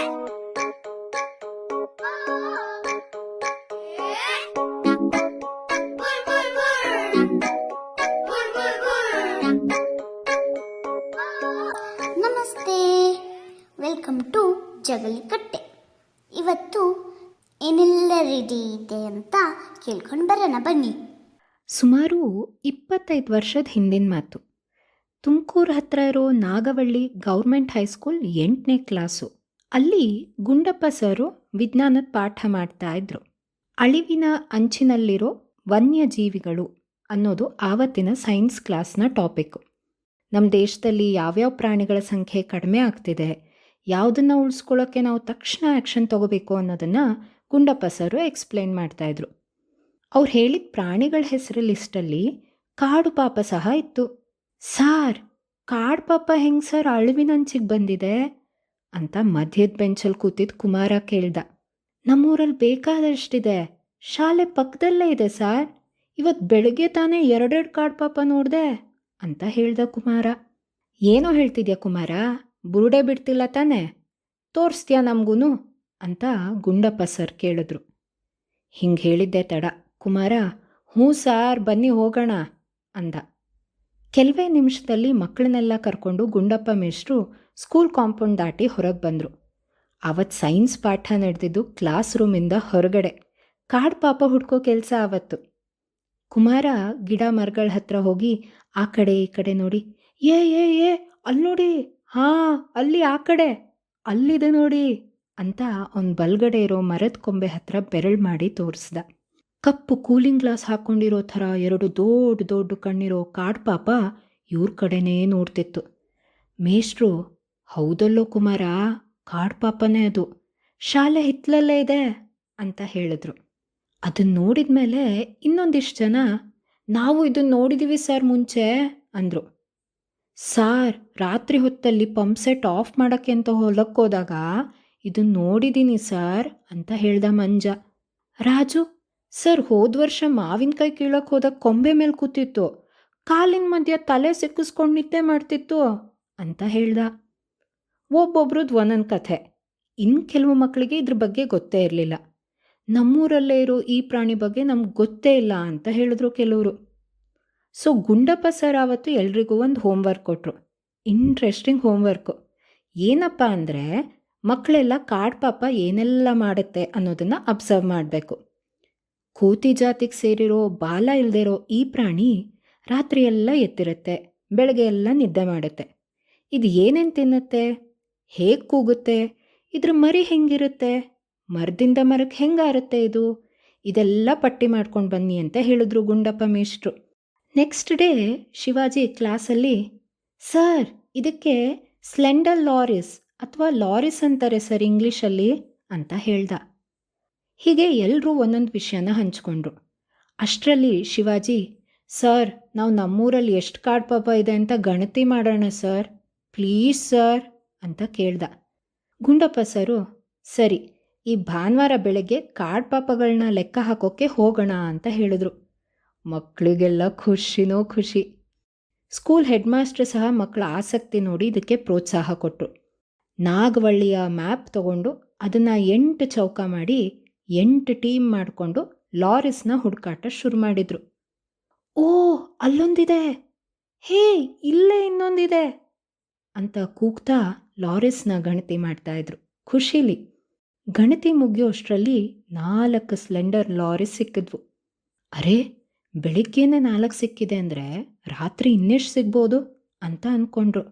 ನಮಸ್ತೆ. Welcome to ಜಗಲಿಕಟ್ಟೆ ಇವತ್ತು ಏನೆಲ್ಲ ರೆಡಿ ಇದೆ ಅಂತ ಕೇಳ್ಕೊಂಡು ಬರೋಣ, ಬನ್ನಿ. ಸುಮಾರು ಇಪ್ಪತ್ತೈದು ವರ್ಷದ ಹಿಂದಿನ ಮಾತು. ತುಮಕೂರು ಹತ್ರ ಇರೋ ನಾಗವಳ್ಳಿ ಗೌರ್ಮೆಂಟ್ ಹೈಸ್ಕೂಲ್ ಎಂಟನೇ ಕ್ಲಾಸು. ಅಲ್ಲಿ ಗುಂಡಪ್ಪ ಸರು ವಿಜ್ಞಾನದ ಪಾಠ ಮಾಡ್ತಾ ಇದ್ರು. ಅಳಿವಿನ ಅಂಚಿನಲ್ಲಿರೋ ವನ್ಯಜೀವಿಗಳು ಅನ್ನೋದು ಆವತ್ತಿನ ಸೈನ್ಸ್ ಕ್ಲಾಸ್ನ ಟಾಪಿಕ್ಕು ನಮ್ಮ ದೇಶದಲ್ಲಿ ಯಾವ್ಯಾವ ಪ್ರಾಣಿಗಳ ಸಂಖ್ಯೆ ಕಡಿಮೆ ಆಗ್ತಿದೆ, ಯಾವುದನ್ನು ಉಳಿಸ್ಕೊಳ್ಳೋಕ್ಕೆ ನಾವು ತಕ್ಷಣ ಆ್ಯಕ್ಷನ್ ತಗೋಬೇಕು ಅನ್ನೋದನ್ನು ಗುಂಡಪ್ಪ ಸರು ಎಕ್ಸ್ಪ್ಲೇನ್ ಮಾಡ್ತಾಯಿದ್ರು ಅವ್ರು ಹೇಳಿದ ಪ್ರಾಣಿಗಳ ಹೆಸರು ಲಿಸ್ಟಲ್ಲಿ ಕಾಡು ಪಾಪ ಸಹ ಇತ್ತು. ಸಾರ್, ಕಾಡು ಪಾಪ ಹೆಂಗೆ ಸರ್ ಅಳಿವಿನಂಚಿಗೆ ಬಂದಿದೆ? ಅಂತ ಮಧ್ಯದ ಬೆಂಚಲ್ಲಿ ಕೂತಿದ್ದ ಕುಮಾರ ಕೇಳ್ದ. ನಮ್ಮೂರಲ್ಲಿ ಬೇಕಾದಷ್ಟಿದೆ. ಶಾಲೆ ಪಕ್ಕದಲ್ಲೇ ಇದೆ ಸಾರ್. ಇವತ್ತು ಬೆಳಗ್ಗೆ ತಾನೇ ಎರಡೆರಡು ಕಾಡು ಪಾಪ ನೋಡಿದೆ, ಅಂತ ಹೇಳ್ದ ಕುಮಾರ. ಏನೋ ಹೇಳ್ತಿದ್ಯಾ ಕುಮಾರ? ಬುರುಡೆ ಬಿಡ್ತಿಲ್ಲ ತಾನೇ. ತೋರಿಸ್ತೀಯಾ ನಮಗೂ ಅಂತ ಗುಂಡಪ್ಪ ಸರ್ ಕೇಳಿದ್ರು. ಹಿಂಗೆ ಹೇಳಿದ್ದೆ ತಡ. ಕುಮಾರ, ಹ್ಞೂ ಸಾರ್, ಬನ್ನಿ ಹೋಗೋಣ, ಅಂದ. ಕೆಲವೇ ನಿಮಿಷದಲ್ಲಿ ಮಕ್ಕಳನ್ನೆಲ್ಲ ಕರ್ಕೊಂಡು ಗುಂಡಪ್ಪ ಮೇಷ್ಟ್ರು ಸ್ಕೂಲ್ ಕಾಂಪೌಂಡ್ ದಾಟಿ ಹೊರಗೆ ಬಂದರು. ಅವತ್ತು ಸೈನ್ಸ್ ಪಾಠ ನಡೆದಿದ್ದು ಕ್ಲಾಸ್ ರೂಮಿಂದ ಹೊರಗಡೆ. ಕಾಡು ಪಾಪ ಹುಡ್ಕೋ ಕೆಲಸ ಆವತ್ತು ಕುಮಾರ ಗಿಡ ಮರಗಳ ಹತ್ರ ಹೋಗಿ ಆ ಕಡೆ ಈ ಕಡೆ ನೋಡಿ, ಏ ಏ ಏ, ಅಲ್ಲಿ ನೋಡಿ, ಹಾಂ, ಅಲ್ಲಿ ಆ ಕಡೆ, ಅಲ್ಲಿದೆ ನೋಡಿ ಅಂತ ಅವನ್ ಬಲ್ಗಡೆ ಇರೋ ಮರದ ಕೊಂಬೆ ಹತ್ರ ಬೆರಳು ಮಾಡಿ ತೋರಿಸ್ದ. ಕಪ್ಪು ಕೂಲಿಂಗ್ ಗ್ಲಾಸ್ ಹಾಕ್ಕೊಂಡಿರೋ ಥರ ಎರಡು ದೊಡ್ಡ ದೊಡ್ಡ ಕಣ್ಣಿರೋ ಕಾಡು ಪಾಪ ಇವ್ರ ಕಡೆನೇ ನೋಡ್ತಿತ್ತು. ಮೇಷ್ಟ್ರು ಹೌದಲ್ಲೋ ಕುಮಾರ? ಕಾಡು ಪಾಪನೇ ಅದು. ಶಾಲೆ ಹಿತ್ತಲಲ್ಲೇ ಇದೆ ಅಂತ ಹೇಳಿದ್ರು. ಅದನ್ನ ನೋಡಿದ ಮೇಲೆ ಇನ್ನೊಂದಿಷ್ಟು ಜನ, ನಾವು ಇದನ್ನ ನೋಡಿದ್ದೀವಿ ಸರ್ ಮುಂಚೆ ಅಂದರು. ಸಾರ್, ರಾತ್ರಿ ಹೊತ್ತಲ್ಲಿ ಪಂಪ್ ಸೆಟ್ ಆಫ್ ಮಾಡೋಕ್ಕೆ ಅಂತ ಹೊಲಕ್ಕೆ ಹೋದಾಗ ಇದನ್ನ ನೋಡಿದ್ದೀನಿ ಸರ್ ಅಂತ ಹೇಳ್ದ ಮಂಜ. ರಾಜು, ಸರ್ ಹೋದ ವರ್ಷ ಮಾವಿನಕಾಯಿ ಕೀಳಕ್ಕೆ ಹೋದಾಗ ಕೊಂಬೆ ಮೇಲೆ ಕೂತಿತ್ತು. ಕಾಲಿನ ಮಧ್ಯ ತಲೆ ಸಿಕ್ಕಿಸ್ಕೊಂಡು ನಿದ್ದೆ ಮಾಡ್ತಿತ್ತು ಅಂತ ಹೇಳ್ದ. ಒಬ್ಬೊಬ್ರದ್ದು ಒಂದೊಂದು ಕಥೆ. ಇನ್ನು ಕೆಲವು ಮಕ್ಕಳಿಗೆ ಇದ್ರ ಬಗ್ಗೆ ಗೊತ್ತೇ ಇರಲಿಲ್ಲ. ನಮ್ಮೂರಲ್ಲೇ ಇರೋ ಈ ಪ್ರಾಣಿ ಬಗ್ಗೆ ನಮ್ಗೆ ಗೊತ್ತೇ ಇಲ್ಲ ಅಂತ ಹೇಳಿದ್ರು ಕೆಲವರು. ಸೊ, ಗುಂಡಪ್ಪ ಸರ್ ಆವತ್ತು ಎಲ್ರಿಗೂ ಒಂದು ಹೋಮ್ವರ್ಕ್ ಕೊಟ್ಟರು ಇಂಟ್ರೆಸ್ಟಿಂಗ್ ಹೋಮ್ವರ್ಕು. ಏನಪ್ಪ ಅಂದರೆ ಮಕ್ಕಳೆಲ್ಲ ಕಾಡು ಪಾಪ ಏನೆಲ್ಲ ಮಾಡುತ್ತೆ ಅನ್ನೋದನ್ನು ಅಬ್ಸರ್ವ್ ಮಾಡಬೇಕು. ಕೂತಿ ಜಾತಿಗೆ ಸೇರಿರೋ ಬಾಲ ಇಲ್ದಿರೋ ಈ ಪ್ರಾಣಿ ರಾತ್ರಿಯೆಲ್ಲ ಎತ್ತಿರುತ್ತೆ, ಬೆಳಗ್ಗೆ ಎಲ್ಲ ನಿದ್ದೆ ಮಾಡುತ್ತೆ. ಇದು ಏನೇನು ತಿನ್ನುತ್ತೆ? ಹೇಗೆ ಕೂಗುತ್ತೆ? ಇದ್ರ ಮರಿ ಹೆಂಗಿರುತ್ತೆ? ಮರದಿಂದ ಮರಕ್ಕೆ ಹೆಂಗಾರುತ್ತೆ ಇದು? ಇದೆಲ್ಲ ಪಟ್ಟಿ ಮಾಡ್ಕೊಂಡು ಬನ್ನಿ ಅಂತ ಹೇಳಿದ್ರು ಗುಂಡಪ್ಪ ಮೇಷ್ಟ್ರು. ನೆಕ್ಸ್ಟ್ ಡೇ ಶಿವಾಜಿ ಕ್ಲಾಸಲ್ಲಿ, ಸರ್, ಇದಕ್ಕೆ ಸ್ಲೆಂಡರ್ ಲಾರಿಸ್ ಅಥವಾ ಲಾರಿಸ್ ಅಂತಾರೆ ಸರ್ ಇಂಗ್ಲೀಷಲ್ಲಿ? ಅಂತ ಹೇಳ್ದ. ಹೀಗೆ ಎಲ್ಲರೂ ಒಂದೊಂದು ವಿಷಯನ ಹಂಚ್ಕೊಂಡ್ರು. ಅಷ್ಟರಲ್ಲಿ ಶಿವಾಜಿ, ಸರ್, ನಾವು ನಮ್ಮೂರಲ್ಲಿ ಎಷ್ಟು ಕಾಡು ಪಾಪ ಇದೆ ಅಂತ ಗಣತಿ ಮಾಡೋಣ ಸರ್. Please sir. ಅಂತ ಕೇಳ್ದ. ಗುಂಡಪ್ಪ ಸರು, ಸರಿ, ಈ ಭಾನುವಾರ ಬೆಳಗ್ಗೆ ಕಾಡ್ ಪಾಪಗಳನ್ನ ಲೆಕ್ಕ ಹಾಕೋಕ್ಕೆ ಹೋಗೋಣ ಅಂತ ಹೇಳಿದ್ರು. ಮಕ್ಕಳಿಗೆಲ್ಲ ಖುಷಿನೋ ಖುಷಿ. ಸ್ಕೂಲ್ ಹೆಡ್ ಮಾಸ್ಟರ್ ಸಹ ಮಕ್ಕಳ ಆಸಕ್ತಿ ನೋಡಿ ಇದಕ್ಕೆ ಪ್ರೋತ್ಸಾಹ ಕೊಟ್ಟರು ನಾಗವಳ್ಳಿಯ ಮ್ಯಾಪ್ ತಗೊಂಡು ಅದನ್ನು ಎಂಟು ಚೌಕ ಮಾಡಿ ಎಂಟು ಟೀಮ್ ಮಾಡಿಕೊಂಡು ಲಾರಿಸ್ನ ಹುಡುಕಾಟ ಶುರು ಮಾಡಿದರು. ಓ ಅಲ್ಲೊಂದಿದೆ. ಹೇ, ಇಲ್ಲೇ ಇನ್ನೊಂದಿದೆ. ಅಂತ ಕೂಗ್ತಾ ಲಾರಿಸ್ನ ಗಣತಿ ಮಾಡ್ತಾಯಿದ್ರು ಖುಷಿಲಿ. ಗಣತಿ ಮುಗಿಯೋಷ್ಟರಲ್ಲಿ ನಾಲ್ಕು ಸ್ಲೆಂಡರ್ ಲಾರಿಸ್ ಸಿಕ್ಕಿದ್ವು. ಅರೆ, ಬೆಳಿಗ್ಗೆನೆ ನಾಲ್ಕು ಸಿಕ್ಕಿದೆ ಅಂದರೆ ರಾತ್ರಿ ಇನ್ನೆಷ್ಟು ಸಿಗ್ಬೋದು ಅಂತ ಅಂದ್ಕೊಂಡ್ರು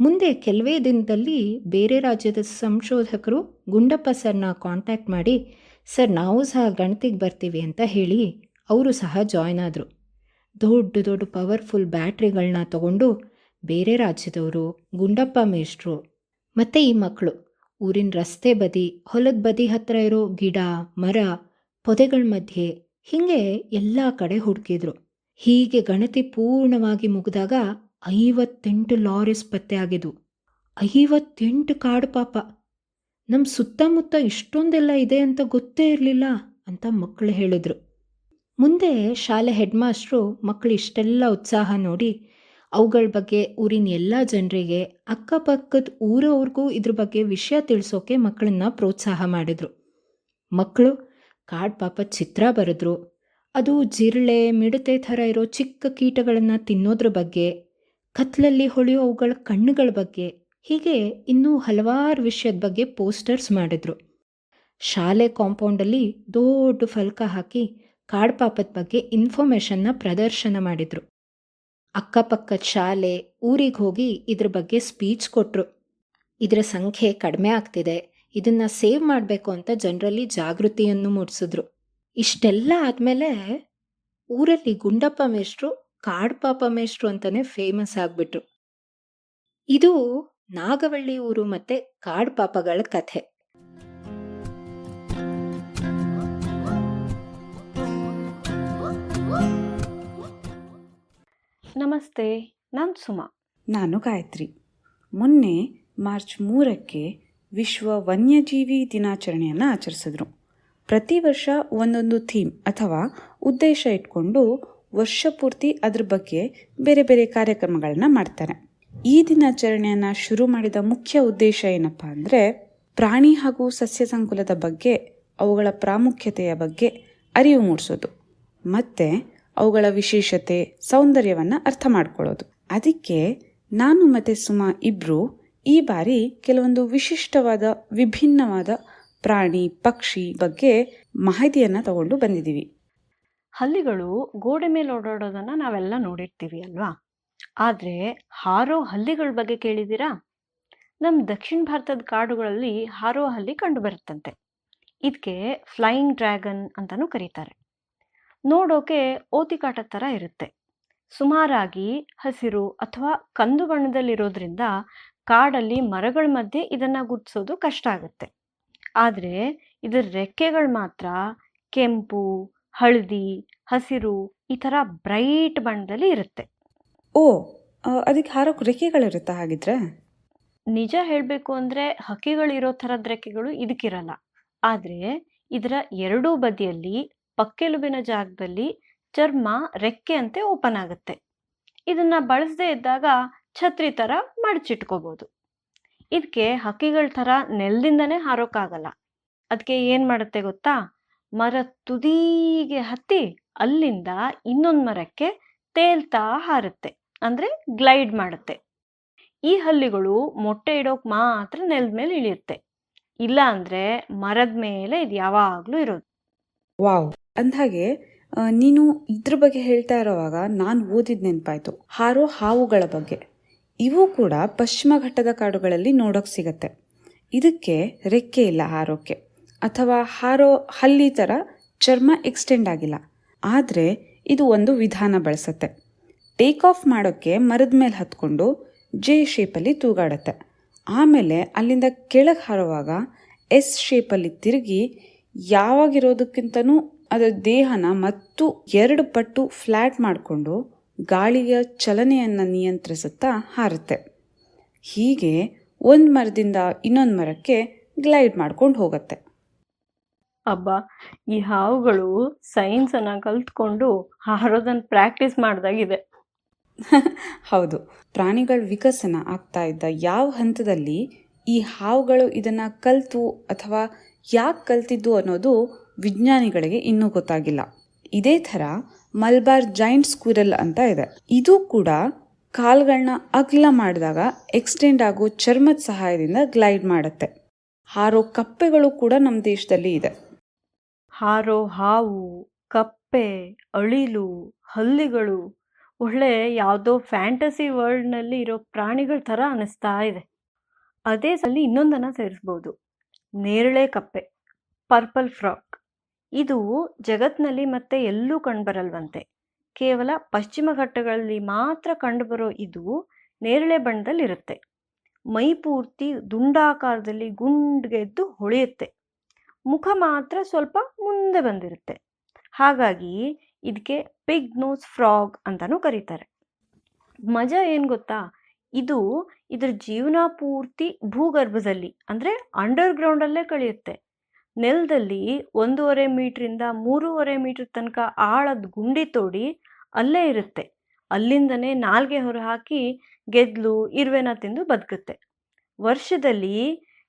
ಮುಂದೆ ಕೆಲವೇ ದಿನದಲ್ಲಿ ಬೇರೆ ರಾಜ್ಯದ ಸಂಶೋಧಕರು ಗುಂಡಪ್ಪ ಸರ್ನ ಕಾಂಟ್ಯಾಕ್ಟ್ ಮಾಡಿ, ಸರ್, ನಾವು ಸಹ ಗಣತಿಗೆ ಬರ್ತೀವಿ ಅಂತ ಹೇಳಿ ಅವರು ಸಹ ಜಾಯ್ನ್ ಆದರು. ದೊಡ್ಡ ದೊಡ್ಡ ಪವರ್ಫುಲ್ ಬ್ಯಾಟ್ರಿಗಳನ್ನ ತಗೊಂಡು ಬೇರೆ ರಾಜ್ಯದವರು ಗುಂಡಪ್ಪ ಮೇಷ್ಟ್ರು, ಮತ್ತು ಈ ಮಕ್ಕಳು. ಊರಿನ ರಸ್ತೆ ಬದಿ, ಹೊಲದ ಬದಿ ಹತ್ರ ಇರೋ ಗಿಡ, ಮರ, ಪೊದೆಗಳ ಮಧ್ಯೆ ಹೀಗೆ ಎಲ್ಲ ಕಡೆ ಹುಡುಕಿದ್ರು. ಹೀಗೆ ಗಣತಿ ಪೂರ್ಣವಾಗಿ ಮುಗಿದಾಗ ಐವತ್ತೆಂಟು ಲಾರಿಸ್ ಪತ್ತೆ ಆಗಿದ್ವು. ಐವತ್ತೆಂಟು ಕಾಡು ಪಾಪ. ನಮ್ಮ ಸುತ್ತಮುತ್ತ ಇಷ್ಟೊಂದೆಲ್ಲ ಇದೆ ಅಂತ ಗೊತ್ತೇ ಇರಲಿಲ್ಲ ಅಂತ ಮಕ್ಕಳು ಹೇಳಿದ್ರು. ಮುಂದೆ ಶಾಲೆ ಹೆಡ್ ಮಾಸ್ಟ್ರು ಮಕ್ಕಳು ಇಷ್ಟೆಲ್ಲ ಉತ್ಸಾಹ ನೋಡಿ ಅವುಗಳ ಬಗ್ಗೆ, ಊರಿನ ಎಲ್ಲ ಜನರಿಗೆ, ಅಕ್ಕಪಕ್ಕದ ಊರವ್ರಿಗೂ ಇದ್ರ ಬಗ್ಗೆ ವಿಷಯ ತಿಳಿಸೋಕೆ ಮಕ್ಕಳನ್ನ ಪ್ರೋತ್ಸಾಹ ಮಾಡಿದರು. ಮಕ್ಕಳು ಕಾಡು ಪಾಪ ಚಿತ್ರ ಬರೆದ್ರು. ಅದು ಜಿರಳೆ, ಮಿಡತೆ ಥರ ಇರೋ ಚಿಕ್ಕ ಕೀಟಗಳನ್ನು ತಿನ್ನೋದ್ರ ಬಗ್ಗೆ, ಕತ್ಲಲ್ಲಿ ಹೊಳೆಯೋ ಅವುಗಳ ಕಣ್ಣುಗಳ ಬಗ್ಗೆ, ಹೀಗೆ ಇನ್ನೂ ಹಲವಾರು ವಿಷಯದ ಬಗ್ಗೆ ಪೋಸ್ಟರ್ಸ್ ಮಾಡಿದರು. ಶಾಲೆ ಕಾಂಪೌಂಡಲ್ಲಿ ದೊಡ್ಡ ಫಲಕ ಹಾಕಿ ಕಾಡ್ಪಾಪದ ಬಗ್ಗೆ ಇನ್ಫಾರ್ಮೇಷನ್ನ ಪ್ರದರ್ಶನ ಮಾಡಿದ್ರು. ಅಕ್ಕಪಕ್ಕದ ಶಾಲೆ ಊರಿಗೆ ಹೋಗಿ ಇದ್ರ ಬಗ್ಗೆ ಸ್ಪೀಚ್ ಕೊಟ್ಟರು ಇದರ ಸಂಖ್ಯೆ ಕಡಿಮೆ ಆಗ್ತಿದೆ. ಇದನ್ನು ಸೇವ್ ಮಾಡಬೇಕು ಅಂತ ಜನರಲ್ಲಿ ಜಾಗೃತಿಯನ್ನು ಮೂಡಿಸಿದ್ರು. ಇಷ್ಟೆಲ್ಲ ಆದಮೇಲೆ ಊರಲ್ಲಿ ಗುಂಡಪ್ಪ ಮೇಷ್ಟ್ರು ಕಾಡ್ಪಾಪ ಮೇಷ್ಟ್ರು ಅಂತಲೇ ಫೇಮಸ್ ಆಗಿಬಿಟ್ರು. ಇದು ನಾಗವಳ್ಳಿ ಊರು ಮತ್ತು ಕಾಡ್ಪಾಪಗಳ ಕಥೆ. ನಮಸ್ತೆ, ನಾನು ಸುಮಾ. ನಾನು ಗಾಯತ್ರಿ. ಮೊನ್ನೆ ಮಾರ್ಚ್ ಮೂರಕ್ಕೆ ವಿಶ್ವ ವನ್ಯಜೀವಿ ದಿನಾಚರಣೆಯನ್ನು ಆಚರಿಸಿದ್ರು. ಪ್ರತಿ ವರ್ಷ ಒಂದೊಂದು ಥೀಮ್ ಅಥವಾ ಉದ್ದೇಶ ಇಟ್ಕೊಂಡು ವರ್ಷ ಪೂರ್ತಿ ಅದ್ರ ಬಗ್ಗೆ ಬೇರೆ ಬೇರೆ ಕಾರ್ಯಕ್ರಮಗಳನ್ನು ಮಾಡ್ತಾರೆ. ಈ ದಿನಾಚರಣೆಯನ್ನು ಶುರು ಮಾಡಿದ ಮುಖ್ಯ ಉದ್ದೇಶ ಏನಪ್ಪ ಅಂದರೆ, ಪ್ರಾಣಿ ಹಾಗೂ ಸಸ್ಯ ಸಂಕುಲದ ಬಗ್ಗೆ, ಅವುಗಳ ಪ್ರಾಮುಖ್ಯತೆಯ ಬಗ್ಗೆ ಅರಿವು ಮೂಡಿಸೋದು. ಮತ್ತು ಅವುಗಳ ವಿಶೇಷತೆ, ಸೌಂದರ್ಯವನ್ನು ಅರ್ಥ ಮಾಡ್ಕೊಳ್ಳೋದು. ಅದಕ್ಕೆ ನಾನು ಮತ್ತು ಸುಮಾ ಇಬ್ಬರು ಈ ಬಾರಿ ಕೆಲವೊಂದು ವಿಶಿಷ್ಟವಾದ, ವಿಭಿನ್ನವಾದ ಪ್ರಾಣಿ, ಪಕ್ಷಿ ಬಗ್ಗೆ ಮಾಹಿತಿಯನ್ನು ತಗೊಂಡು ಬಂದಿದ್ದೀವಿ. ಹಲ್ಲಿಗಳು ಗೋಡೆ ಮೇಲೆ ಓಡಾಡೋದನ್ನು ನಾವೆಲ್ಲ ನೋಡಿರ್ತೀವಿ ಅಲ್ವಾ? ಆದರೆ ಹಾರೋ ಹಲ್ಲಿಗಳ ಬಗ್ಗೆ ಕೇಳಿದ್ದೀರಾ? ನಮ್ಮ ದಕ್ಷಿಣ ಭಾರತದ ಕಾಡುಗಳಲ್ಲಿ ಹಾರೋ ಹಲ್ಲಿ ಕಂಡುಬರುತ್ತಂತೆ. ಇದಕ್ಕೆ ಫ್ಲೈಯಿಂಗ್ ಡ್ರ್ಯಾಗನ್ ಅಂತಲೂ ಕರೀತಾರೆ. ನೋಡೋಕೆ ಓತಿಕಾಟ ಥರ ಇರುತ್ತೆ. ಸುಮಾರಾಗಿ ಹಸಿರು ಅಥವಾ ಕಂದು ಬಣ್ಣದಲ್ಲಿರೋದ್ರಿಂದ ಕಾಡಲ್ಲಿ ಮರಗಳ ಮಧ್ಯೆ ಇದನ್ನು ಗುರ್ತಿಸೋದು ಕಷ್ಟ ಆಗುತ್ತೆ. ಆದರೆ ಇದರ ರೆಕ್ಕೆಗಳು ಮಾತ್ರ ಕೆಂಪು ಹಳದಿ ಹಸಿರು ಈ ಥರ ಬ್ರೈಟ್ ಬಣ್ಣದಲ್ಲಿ ಇರುತ್ತೆ. ಓ ಅದಕ್ಕೆ ಹಾರೋಕೆ ರೆಕ್ಕೆಗಳಿರುತ್ತಾ ಹಾಗಿದ್ರೆ? ನಿಜ ಹೇಳಬೇಕು ಅಂದರೆ ಹಕ್ಕಿಗಳಿರೋ ಥರದ ರೆಕ್ಕೆಗಳು ಇದಕ್ಕಿರಲ್ಲ ಆದರೆ ಇದರ ಎರಡೂ ಬದಿಯಲ್ಲಿ ಪಕ್ಕೆಲುಬಿನ ಜಾಗದಲ್ಲಿ ಚರ್ಮ ರೆಕ್ಕೆಯಂತೆ ಓಪನ್ ಆಗುತ್ತೆ. ಇದನ್ನ ಬಳಸದೇ ಇದ್ದಾಗ ಛತ್ರಿ ಥರ ಮಡಚಿಟ್ಕೋಬೋದು. ಇದಕ್ಕೆ ಹಕ್ಕಿಗಳ ಥರ ನೆಲದಿಂದನೇ ಹಾರೋಕ್ಕಾಗಲ್ಲ ಅದಕ್ಕೆ ಏನು ಮಾಡುತ್ತೆ ಗೊತ್ತಾ? ಮರ ತುದಿಗೆ ಹತ್ತಿ ಅಲ್ಲಿಂದ ಇನ್ನೊಂದು ಮರಕ್ಕೆ ತೇಲ್ತಾ ಹಾರುತ್ತೆ. ಅಂದರೆ ಗ್ಲೈಡ್ ಮಾಡುತ್ತೆ. ಈ ಹಲ್ಲಿಗಳು ಮೊಟ್ಟೆ ಇಡೋಕೆ ಮಾತ್ರ ನೆಲದ ಮೇಲೆ ಇಳಿಯುತ್ತೆ. ಇಲ್ಲ ಅಂದರೆ ಮರದ ಮೇಲೆ ಇದು ಯಾವಾಗಲೂ ಇರೋದು. ವಾವ್. ಅಂದ್ಹಾಗೆ ನೀನು ಇದ್ರ ಬಗ್ಗೆ ಹೇಳ್ತಾ ಇರೋವಾಗ ನಾನು ಓದಿದ ನೆನಪಾಯ್ತು. ಹಾರೋ ಹಾವುಗಳ ಬಗ್ಗೆ. ಇವು ಕೂಡ ಪಶ್ಚಿಮ ಘಟ್ಟದ ಕಾಡುಗಳಲ್ಲಿ ನೋಡೋಕೆ ಸಿಗತ್ತೆ. ಇದಕ್ಕೆ ರೆಕ್ಕೆ ಇಲ್ಲ ಹಾರೋಕ್ಕೆ. ಅಥವಾ ಹಾರೋ ಹಲ್ಲಿ ಥರ ಚರ್ಮ ಎಕ್ಸ್ಟೆಂಡ್ ಆಗಿಲ್ಲ. ಆದರೆ ಇದು ಒಂದು ವಿಧಾನ ಬಳಸತ್ತೆ. ಟೇಕ್ ಆಫ್ ಮಾಡೋಕ್ಕೆ ಮರದ ಮೇಲೆ ಹತ್ಕೊಂಡು ಜೆ ಶೇಪಲ್ಲಿ ತೂಗಾಡತ್ತೆ. ಆಮೇಲೆ ಅಲ್ಲಿಂದ ಕೆಳಗೆ ಹಾರುವಾಗ ಎಸ್ ಶೇಪಲ್ಲಿ ತಿರುಗಿ ಯಾವಾಗಿರೋದಕ್ಕಿಂತನೂ ಅದರ ದೇಹನ ಮತ್ತು ಎರಡು ಪಟ್ಟು ಫ್ಲ್ಯಾಟ್ ಮಾಡಿಕೊಂಡು ಗಾಳಿಯ ಚಲನೆಯನ್ನು ನಿಯಂತ್ರಿಸುತ್ತಾ ಹಾರುತ್ತೆ. ಹೀಗೆ ಒಂದು ಮರದಿಂದ ಇನ್ನೊಂದು ಮರಕ್ಕೆ ಗ್ಲೈಡ್ ಮಾಡ್ಕೊಂಡು ಹೋಗುತ್ತೆ. ಅಬ್ಬ ಈ ಹಾವುಗಳು ಸೈನ್ಸನ್ನು ಕಲ್ತ್ಕೊಂಡು ಹಾರೋದನ್ನು ಪ್ರಾಕ್ಟೀಸ್ ಮಾಡಿದಾಗಿದೆ. ಹೌದು ಪ್ರಾಣಿಗಳ ವಿಕಸನ ಆಗ್ತಾ ಇದ್ದ ಯಾವ ಹಂತದಲ್ಲಿ ಈ ಹಾವುಗಳು ಇದನ್ನು ಕಲ್ತು ಅಥವಾ ಯಾಕೆ ಕಲ್ತಿದ್ದು ಅನ್ನೋದು ವಿಜ್ಞಾನಿಗಳಿಗೆ ಇನ್ನೂ ಗೊತ್ತಾಗಿಲ್ಲ. ಇದೇ ಥರ ಮಲ್ಬಾರ್ ಜೈಂಟ್ ಸ್ಕ್ವಿರಲ್ ಅಂತ ಇದೆ. ಇದು ಕೂಡ ಕಾಲ್ಗಳನ್ನ ಅಗಲ ಮಾಡಿದಾಗ ಎಕ್ಸ್ಟೆಂಡ್ ಆಗೋ ಚರ್ಮದ ಸಹಾಯದಿಂದ ಗ್ಲೈಡ್ ಮಾಡುತ್ತೆ. ಹಾರೋ ಕಪ್ಪೆಗಳು ಕೂಡ ನಮ್ಮ ದೇಶದಲ್ಲಿ ಇದೆ. ಹಾರೋ ಹಾವು, ಕಪ್ಪೆ, ಅಳಿಲು, ಹಲ್ಲಿಗಳು ಒಳ್ಳೆ ಯಾವುದೋ ಫ್ಯಾಂಟಸಿ ವರ್ಲ್ಡ್ನಲ್ಲಿ ಇರೋ ಪ್ರಾಣಿಗಳ ಥರ ಅನ್ನಿಸ್ತಾ ಇದೆ. ಅದೇ ಸಲ ಇನ್ನೊಂದನ್ನು ಸೇರಿಸ್ಬೋದು. ನೇರಳೆ ಕಪ್ಪೆ, ಪರ್ಪಲ್ ಫ್ರಾಕ್. ಇದು ಜಗತ್ತಿನಲ್ಲಿ ಮತ್ತೆ ಎಲ್ಲೂ ಕಂಡುಬರಲ್ವಂತೆ. ಕೇವಲ ಪಶ್ಚಿಮ ಘಟ್ಟಗಳಲ್ಲಿ ಮಾತ್ರ ಕಂಡುಬರೋ ಇದು ನೇರಳೆ ಬಣ್ಣದಲ್ಲಿರುತ್ತೆ. ಮೈ ಪೂರ್ತಿ ದುಂಡಾಕಾರದಲ್ಲಿ ಗುಂಡ್ಗೆದ್ದು ಹೊಳೆಯುತ್ತೆ. ಮುಖ ಮಾತ್ರ ಸ್ವಲ್ಪ ಮುಂದೆ ಬಂದಿರುತ್ತೆ. ಹಾಗಾಗಿ ಇದಕ್ಕೆ ಪಿಗ್ ನೋಸ್ ಫ್ರಾಗ್ ಅಂತಲೂ ಕರೀತಾರೆ. ಮಜಾ ಏನು ಗೊತ್ತಾ? ಇದು ಇದ್ರ ಜೀವನ ಪೂರ್ತಿ ಭೂಗರ್ಭದಲ್ಲಿ, ಅಂದರೆ ಅಂಡರ್ಗ್ರೌಂಡಲ್ಲೇ ಕಳೆಯುತ್ತೆ. ನೆಲದಲ್ಲಿ ಒಂದೂವರೆ ಮೀಟ್ರಿಂದ ಮೂರುವರೆ ಮೀಟ್ರ್ ತನಕ ಆಳದ ಗುಂಡಿ ತೋಡಿ ಅಲ್ಲೇ ಇರುತ್ತೆ. ಅಲ್ಲಿಂದನೇ ನಾಲ್ಗೆ ಹೊರಹಾಕಿ ಗೆದ್ಲು, ಇರುವೆನ ತಿಂದು ಬದುಕುತ್ತೆ. ವರ್ಷದಲ್ಲಿ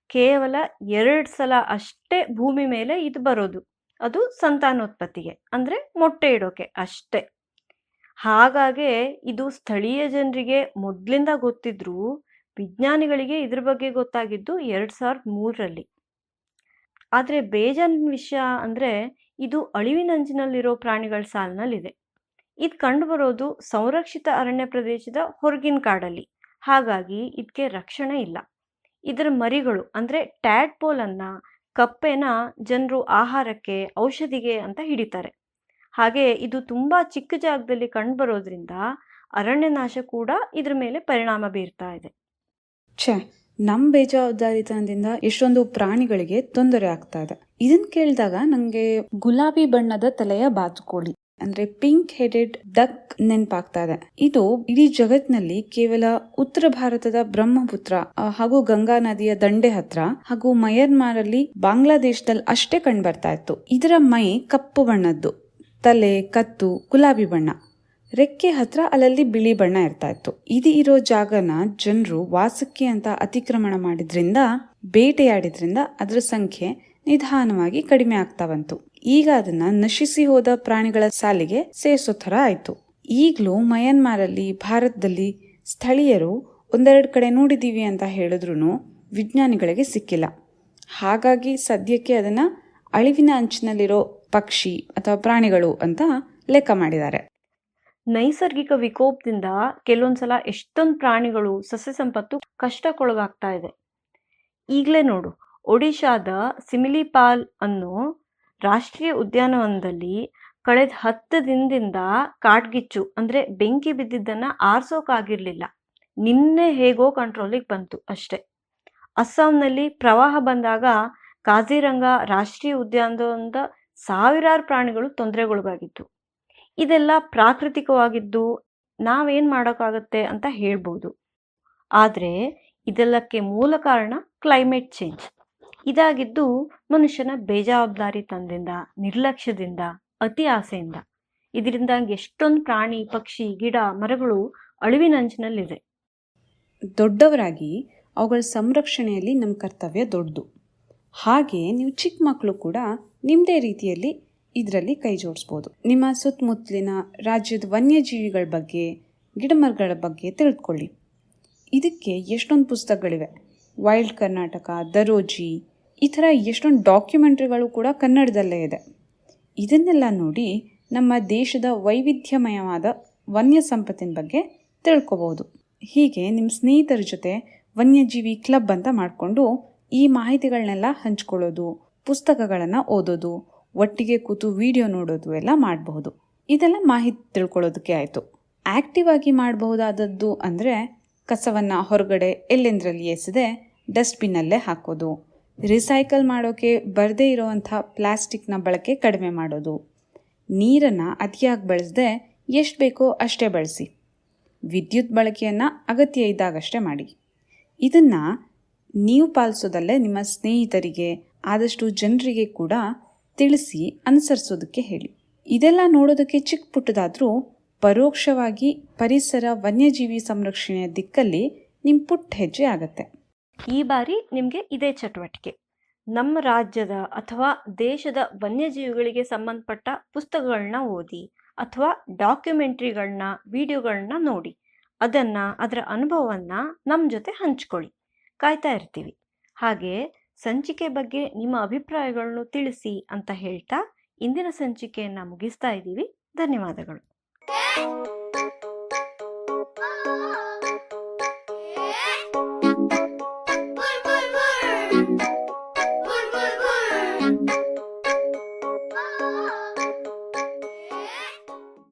ಕೇವಲ ಎರಡು ಸಲ ಅಷ್ಟೇ ಭೂಮಿ ಮೇಲೆ ಇದು ಬರೋದು. ಅದು ಸಂತಾನೋತ್ಪತ್ತಿಗೆ, ಅಂದರೆ ಮೊಟ್ಟೆ ಇಡೋಕೆ ಅಷ್ಟೇ. ಹಾಗಾಗಿ ಇದು ಸ್ಥಳೀಯ ಜನರಿಗೆ ಮೊದಲಿಂದ ಗೊತ್ತಿದ್ರೂ ವಿಜ್ಞಾನಿಗಳಿಗೆ ಇದ್ರ ಬಗ್ಗೆ ಗೊತ್ತಾಗಿದ್ದು ಎರಡು ಸಾವಿರದ ಮೂರರಲ್ಲಿ. ಆದರೆ ಬೇಜಾನ್ ವಿಷಯ ಅಂದರೆ ಇದು ಅಳಿವಿನಂಚಿನಲ್ಲಿರೋ ಪ್ರಾಣಿಗಳ ಸಾಲಿನಲ್ಲಿದೆ. ಇದು ಕಂಡುಬರೋದು ಸಂರಕ್ಷಿತ ಅರಣ್ಯ ಪ್ರದೇಶದ ಹೊರಗಿನ ಕಾಡಲ್ಲಿ. ಹಾಗಾಗಿ ಇದಕ್ಕೆ ರಕ್ಷಣೆ ಇಲ್ಲ. ಇದರ ಮರಿಗಳು ಅಂದರೆ ಟ್ಯಾಡ್ಪೋಲನ್ನು, ಕಪ್ಪೆನ ಜನರು ಆಹಾರಕ್ಕೆ, ಔಷಧಿಗೆ ಅಂತ ಹಿಡಿತಾರೆ. ಹಾಗೆ ಇದು ತುಂಬ ಚಿಕ್ಕ ಜಾಗದಲ್ಲಿ ಕಂಡುಬರೋದ್ರಿಂದ ಅರಣ್ಯನಾಶ ಕೂಡ ಇದ್ರ ಮೇಲೆ ಪರಿಣಾಮ ಬೀರ್ತಾ ಇದೆ. ಛೇ ನಮ್ಮ ಬೇಜವಾಬ್ದಾರಿತನದಿಂದ ಎಷ್ಟೊಂದು ಪ್ರಾಣಿಗಳಿಗೆ ತೊಂದರೆ ಆಗ್ತಾ ಇದೆ. ಇದನ್ ಕೇಳಿದಾಗ ನನಗೆ ಗುಲಾಬಿ ಬಣ್ಣದ ತಲೆಯ ಬಾತುಕೋಳಿ ಅಂದ್ರೆ ಪಿಂಕ್ ಹೆಡೆಡ್ ಡಕ್ ನೆನಪಾಗ್ತಾ ಇದೆ. ಇದು ಇಡೀ ಜಗತ್ನಲ್ಲಿ ಕೇವಲ ಉತ್ತರ ಭಾರತದ ಬ್ರಹ್ಮಪುತ್ರ ಹಾಗೂ ಗಂಗಾ ನದಿಯ ದಂಡೆ ಹತ್ರ, ಹಾಗೂ ಮಯನ್ಮಾರ್ ಅಲ್ಲಿ ಬಾಂಗ್ಲಾದೇಶದಲ್ಲಿ ಅಷ್ಟೇ ಕಂಡ್ಬರ್ತಾ ಇತ್ತು. ಇದರ ಮೈ ಕಪ್ಪು ಬಣ್ಣದ್ದು. ತಲೆ, ಕತ್ತು, ಗುಲಾಬಿ ಬಣ್ಣ. ರೆಕ್ಕೆ ಹತ್ರ ಅಲ್ಲಲ್ಲಿ ಬಿಳಿ ಬಣ್ಣ ಇರ್ತಾ ಇತ್ತು ಇದು ಇರೋ ಜಾಗನ ಜನರು ವಾಸಕ್ಕೆ ಅಂತ ಅತಿಕ್ರಮಣ ಮಾಡಿದ್ರಿಂದ, ಬೇಟೆಯಾಡಿದ್ರಿಂದ ಅದರ ಸಂಖ್ಯೆ ನಿಧಾನವಾಗಿ ಕಡಿಮೆ ಆಗ್ತಾ ಬಂತು. ಈಗ ಅದನ್ನ ನಶಿಸಿ ಹೋದ ಪ್ರಾಣಿಗಳ ಸಾಲಿಗೆ ಸೇರಿಸೋ ಥರ ಆಯ್ತು. ಈಗಲೂ ಮಯನ್ಮಾರಲ್ಲಿ, ಭಾರತದಲ್ಲಿ ಸ್ಥಳೀಯರು ಒಂದೆರಡು ಕಡೆ ನೋಡಿದೀವಿ ಅಂತ ಹೇಳಿದ್ರು ವಿಜ್ಞಾನಿಗಳಿಗೆ ಸಿಕ್ಕಿಲ್ಲ. ಹಾಗಾಗಿ ಸದ್ಯಕ್ಕೆ ಅದನ್ನ ಅಳಿವಿನ ಅಂಚಿನಲ್ಲಿರೋ ಪಕ್ಷಿ ಅಥವಾ ಪ್ರಾಣಿಗಳು ಅಂತ ಲೆಕ್ಕ ಮಾಡಿದ್ದಾರೆ. ನೈಸರ್ಗಿಕ ವಿಕೋಪದಿಂದ ಕೆಲವೊಂದ್ಸಲ ಎಷ್ಟೊಂದು ಪ್ರಾಣಿಗಳು ಸಸ್ಯ ಸಂಪತ್ತು ಕಷ್ಟಕ್ಕೊಳಗಾಗ್ತಾ ಇದೆ. ಈಗಲೇ ನೋಡು, ಒಡಿಶಾದ ಸಿಮಿಲಿಪಾಲ್ ಅನ್ನೋ ರಾಷ್ಟ್ರೀಯ ಉದ್ಯಾನವನದಲ್ಲಿ ಕಳೆದ ಹತ್ತು ದಿನದಿಂದ ಕಾಡ್ಗಿಚ್ಚು, ಅಂದರೆ ಬೆಂಕಿ ಬಿದ್ದಿದ್ದನ್ನು ಆರಿಸೋಕ್ಕಾಗಿರಲಿಲ್ಲ ನಿನ್ನೆ ಹೇಗೋ ಕಂಟ್ರೋಲಿಗೆ ಬಂತು ಅಷ್ಟೆ. ಅಸ್ಸಾಂನಲ್ಲಿ ಪ್ರವಾಹ ಬಂದಾಗ ಕಾಜಿರಂಗ ರಾಷ್ಟ್ರೀಯ ಉದ್ಯಾನವನದ ಸಾವಿರಾರು ಪ್ರಾಣಿಗಳು ತೊಂದರೆಗೊಳಗಾಗಿತ್ತು ಇದೆಲ್ಲ ಪ್ರಾಕೃತಿಕವಾಗಿದ್ದು ನಾವೇನು ಮಾಡೋಕ್ಕಾಗತ್ತೆ ಅಂತ ಹೇಳ್ಬೋದು. ಆದರೆ ಇದೆಲ್ಲಕ್ಕೆ ಮೂಲ ಕಾರಣ ಕ್ಲೈಮೇಟ್ ಚೇಂಜ್ ಇದಾಗಿದ್ದು ಮನುಷ್ಯನ ಬೇಜವಾಬ್ದಾರಿತನದಿಂದ ನಿರ್ಲಕ್ಷ್ಯದಿಂದ, ಅತಿ ಆಸೆಯಿಂದ. ಇದರಿಂದ ಎಷ್ಟೊಂದು ಪ್ರಾಣಿ, ಪಕ್ಷಿ, ಗಿಡ, ಮರಗಳು ಅಳಿವಿನಂಚಿನಲ್ಲಿದೆ ದೊಡ್ಡವರಾಗಿ ಅವುಗಳ ಸಂರಕ್ಷಣೆಯಲ್ಲಿ ನಮ್ಮ ಕರ್ತವ್ಯ ದೊಡ್ಡದು. ಹಾಗೆ ನೀವು ಚಿಕ್ಕ ಮಕ್ಕಳು ಕೂಡ ನಿಮ್ಮದೇ ರೀತಿಯಲ್ಲಿ ಇದರಲ್ಲಿ ಕೈ ಜೋಡಿಸ್ಬೋದು. ನಿಮ್ಮ ಸುತ್ತಮುತ್ತಲಿನ ರಾಜ್ಯದ ವನ್ಯಜೀವಿಗಳ ಬಗ್ಗೆ, ಗಿಡಮರಗಳ ಬಗ್ಗೆ ತಿಳ್ಕೊಳ್ಳಿ. ಇದಕ್ಕೆ ಎಷ್ಟೊಂದು ಪುಸ್ತಕಗಳಿವೆ. ವೈಲ್ಡ್ ಕರ್ನಾಟಕ, ದರೋಜಿ, ಈ ಥರ ಎಷ್ಟೊಂದು ಡಾಕ್ಯುಮೆಂಟ್ರಿಗಳು ಕೂಡ ಕನ್ನಡದಲ್ಲೇ ಇದೆ. ಇದನ್ನೆಲ್ಲ ನೋಡಿ ನಮ್ಮ ದೇಶದ ವೈವಿಧ್ಯಮಯವಾದ ವನ್ಯ ಸಂಪತ್ತಿನ ಬಗ್ಗೆ ತಿಳ್ಕೊಬೋದು. ಹೀಗೆ ನಿಮ್ಮ ಸ್ನೇಹಿತರ ಜೊತೆ ವನ್ಯಜೀವಿ ಕ್ಲಬ್ ಅಂತ ಮಾಡಿಕೊಂಡು ಈ ಮಾಹಿತಿಗಳನ್ನೆಲ್ಲ ಹಂಚ್ಕೊಳ್ಳೋದು, ಪುಸ್ತಕಗಳನ್ನು ಓದೋದು ಒಟ್ಟಿಗೆ ಕೂತು ವಿಡಿಯೋ ನೋಡೋದು ಎಲ್ಲ ಮಾಡಬಹುದು. ಇದೆಲ್ಲ ಮಾಹಿತಿ ತಿಳ್ಕೊಳ್ಳೋದಕ್ಕೆ ಆಯಿತು. ಆಕ್ಟಿವ್ ಆಗಿ ಮಾಡಬಹುದಾದದ್ದು ಅಂದರೆ ಕಸವನ್ನು ಹೊರಗಡೆ ಎಲ್ಲೆಂದರಲ್ಲಿ ಎಸೆದೆ ಡಸ್ಟ್ಬಿನ್ನಲ್ಲೇ ಹಾಕೋದು. ರಿಸೈಕಲ್ ಮಾಡೋಕ್ಕೆ ಬರದೇ ಇರೋವಂಥ ಪ್ಲಾಸ್ಟಿಕ್ನ ಬಳಕೆ ಕಡಿಮೆ ಮಾಡೋದು. ನೀರನ್ನು ಅತಿಯಾಗಿ ಬಳಸದೆ ಎಷ್ಟು ಬೇಕೋ ಅಷ್ಟೇ ಬಳಸಿ. ವಿದ್ಯುತ್ ಬಳಕೆಯನ್ನು ಅಗತ್ಯ ಇದ್ದಾಗಷ್ಟೇ ಮಾಡಿ. ಇದನ್ನು ನೀವು ಪಾಲಿಸೋದಲ್ಲೇ ನಿಮ್ಮ ಸ್ನೇಹಿತರಿಗೆ, ಆದಷ್ಟು ಜನರಿಗೆ ಕೂಡ ತಿಳಿಸಿ ಅನುಸರಿಸೋದಕ್ಕೆ ಹೇಳಿ. ಇದೆಲ್ಲ ನೋಡೋದಕ್ಕೆ ಚಿಕ್ಕ ಪುಟ್ಟದಾದರೂ ಪರೋಕ್ಷವಾಗಿ ಪರಿಸರ ವನ್ಯಜೀವಿ ಸಂರಕ್ಷಣೆಯ ದಿಕ್ಕಲ್ಲಿ ನಿಮ್ಮ ಪುಟ್ಟ ಹೆಜ್ಜೆ ಆಗತ್ತೆ. ಈ ಬಾರಿ ನಿಮಗೆ ಇದೇ ಚಟುವಟಿಕೆ. ನಮ್ಮ ರಾಜ್ಯದ ಅಥವಾ ದೇಶದ ವನ್ಯಜೀವಿಗಳಿಗೆ ಸಂಬಂಧಪಟ್ಟ ಪುಸ್ತಕಗಳನ್ನ ಓದಿ ಅಥವಾ ಡಾಕ್ಯುಮೆಂಟ್ರಿಗಳನ್ನ ವಿಡಿಯೋಗಳನ್ನ ನೋಡಿ. ಅದನ್ನು, ಅದರ ಅನುಭವವನ್ನು ನಮ್ಮ ಜೊತೆ ಹಂಚ್ಕೊಳ್ಳಿ. ಕಾಯ್ತಾ ಇರ್ತೀವಿ. ಹಾಗೆ ಸಂಚಿಕೆ ಬಗ್ಗೆ ನಿಮ್ಮ ಅಭಿಪ್ರಾಯಗಳನ್ನು ತಿಳಿಸಿ ಅಂತ ಹೇಳ್ತಾ ಇಂದಿನ ಸಂಚಿಕೆಯನ್ನು ಮುಗಿಸ್ತಾ ಇದ್ದೀವಿ. ಧನ್ಯವಾದಗಳು.